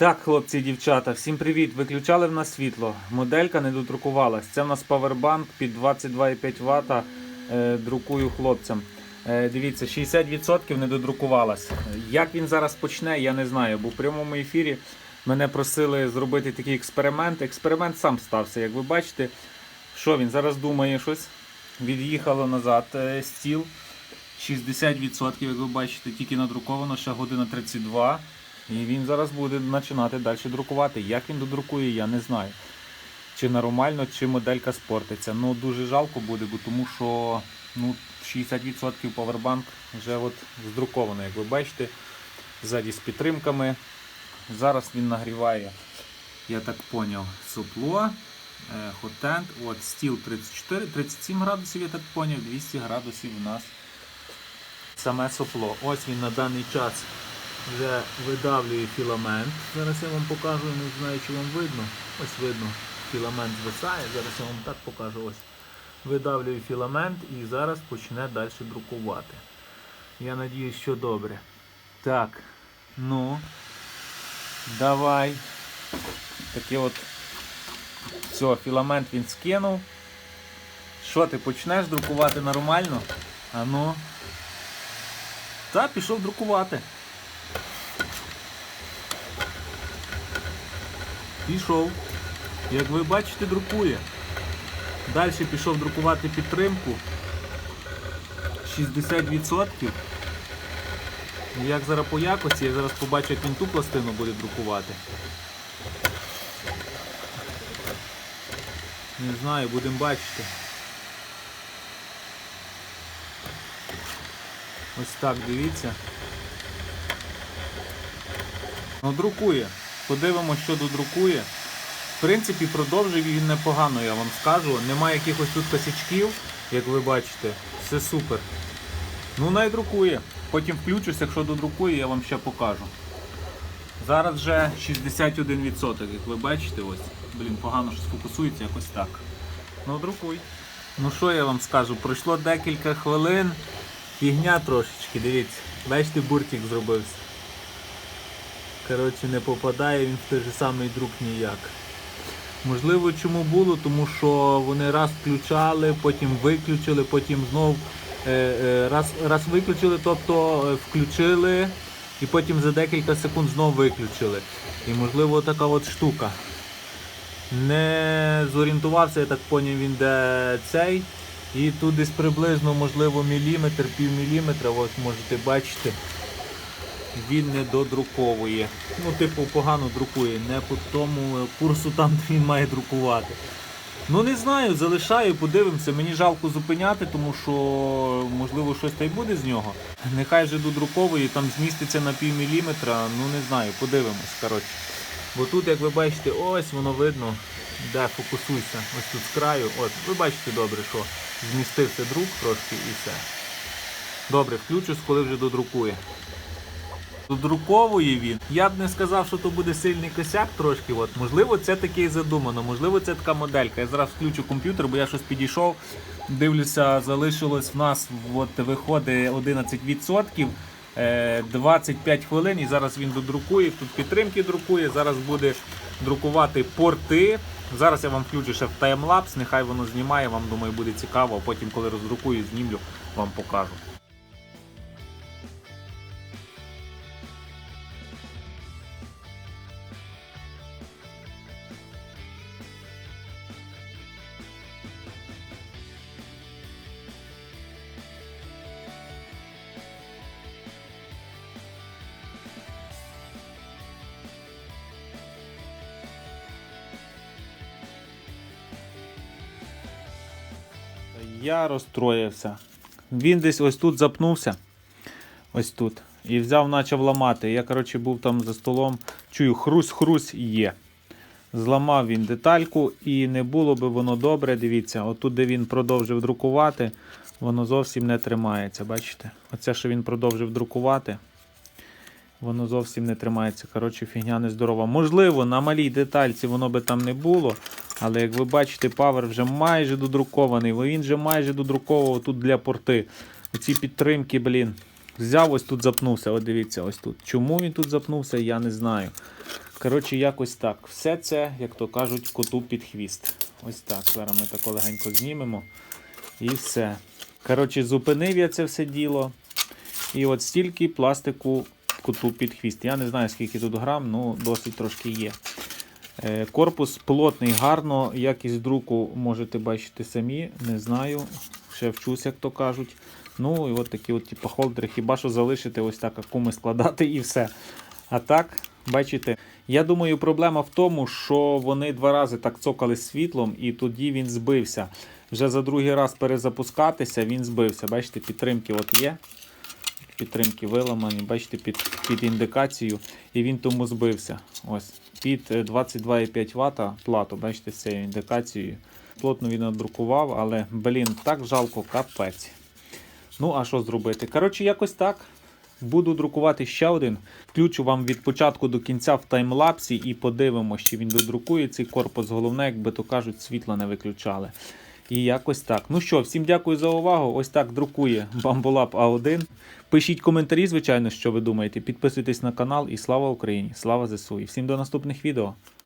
Так, хлопці і дівчата, всім привіт! Виключали в нас світло. Моделька не додрукувалась. Це в нас павербанк під 22,5 Вт. Е, друкую хлопцям. Е, дивіться, 60% не додрукувалась. Як він зараз почне, я не знаю, бо в прямому ефірі мене просили зробити такий експеримент. Експеримент сам стався, як ви бачите. Що він зараз думає щось? Від'їхало назад е, стіл. 60%, як ви бачите, тільки надруковано, ще година 32. І він зараз буде починати далі друкувати. Як він додрукує, я не знаю. Чи нормально, чи моделька спортиться. Ну дуже жалко буде, бо тому що ну, 60% павербанк вже от здруковано, як ви бачите, ззаді з підтримками. Зараз він нагріває, я так поняв, сопло, хотенд, от стіл 34, 37 градусів, я так поняв, 200 градусів у нас саме сопло. Ось він на даний час вже видавлює філамент. Зараз я вам покажу, не знаю, чи вам видно. Ось видно, філамент звисає. Зараз я вам так покажу. Ось. Видавлює філамент і зараз почне далі друкувати. Я надіюсь, що добре. Так, ну, давай. Таке от. Все, філамент він скинув. Що ти почнеш друкувати нормально? А ну. Та пішов друкувати. Пішов. Як ви бачите, друкує. Далі пішов друкувати підтримку. 60%. Як зараз по якості, я зараз побачу, як він ту пластину буде друкувати. Не знаю, будемо бачити. Ось так, дивіться. Ну, друкує. Подивимося, що додрукує. В принципі, продовжив він непогано, я вам скажу. Немає якихось тут косячків, як ви бачите. Все супер. Ну, найдрукує. Потім включусь, якщо додрукує, я вам ще покажу. Зараз вже 61%, як ви бачите, ось. Блін, погано що сфокусується якось так. Ну, друкуй. Ну що я вам скажу? Пройшло декілька хвилин. Фігня трошечки, дивіться. Бачите, буртик зробився. Коротше, не попадає він в той же самий друк ніяк. Можливо, чому було, тому що вони раз включали, потім виключили, потім знов е, е, раз, раз виключили, тобто е, включили і потім за декілька секунд знов виключили. І можливо така от штука. Не зорієнтувався, я так поняв, він де цей. І тут десь приблизно, можливо, міліметр, пів міліметра, можете бачити, він не додруковує. Ну, типу, погано друкує, не по тому курсу там, де він має друкувати. Ну не знаю, залишаю, подивимося. Мені жалко зупиняти, тому що можливо щось та й буде з нього. Нехай же додруковує, там зміститься на пів міліметра, ну не знаю, подивимось. коротше. Бо тут, як ви бачите, ось воно видно, де фокусуйся, ось тут з краю. От, ви бачите добре, що змістився друк трошки і все. Добре, включусь, коли вже додрукує. Додруковує він. Я б не сказав, що то буде сильний косяк трошки. От. Можливо, це таке і задумано, можливо, це така моделька. Я зараз включу комп'ютер, бо я щось підійшов. Дивлюся, залишилось в нас от, виходить 11%. е, 25 хвилин і зараз він додрукує, тут підтримки друкує, зараз буде друкувати порти. Зараз я вам включу ще в таймлапс, нехай воно знімає, вам думаю буде цікаво, потім, коли роздрукую, знімлю, вам покажу. Я розстроївся. Він десь ось тут запнувся. Ось тут. І взяв, почав ламати. Я, коротше, був там за столом. Чую, хрусь-хрусь є. Зламав він детальку і не було би воно добре. Дивіться, отут, де він продовжив друкувати, воно зовсім не тримається. Бачите? Оце, що він продовжив друкувати, воно зовсім не тримається. Коротше, фігня нездорова. Можливо, на малій детальці воно би там не було. Але як ви бачите, павер вже майже додрукований. Він вже майже додруковував тут для порти. Оці підтримки, блін. Взяв ось тут запнувся. От дивіться, ось тут. Чому він тут запнувся, я не знаю. Коротше, якось так. Все це, як то кажуть, коту під хвіст. Ось так. Зараз ми так легенько знімемо. І все. Коротше, зупинив я це все діло. І от стільки пластику коту під хвіст. Я не знаю, скільки тут грам, ну досить трошки є. Е, Корпус плотний, гарно, якість друку можете бачити самі, не знаю. Ще вчусь, як то кажуть. Ну і от такі от, типу, холдери, хіба що залишити ось так акуми складати і все. А так, бачите, я думаю, проблема в тому, що вони два рази так цокали світлом, і тоді він збився. Вже за другий раз перезапускатися, він збився. Бачите, підтримки от є. Підтримки виламані, бачите, під, під індикацію, і він тому збився. Ось під е, 22,5 Вт плату, бачите, з цією індикацією. Плотно він надрукував, але, блін, так жалко, капець. Ну, а що зробити? Коротше, якось так. Буду друкувати ще один. Включу вам від початку до кінця в таймлапсі і подивимося, чи він додрукує цей корпус. Головне, якби то кажуть, світло не виключали. І якось так. Ну що, всім дякую за увагу. Ось так друкує Бамбулап А1. Пишіть коментарі, звичайно, що ви думаєте. Підписуйтесь на канал і слава Україні! Слава ЗСУ! І всім до наступних відео!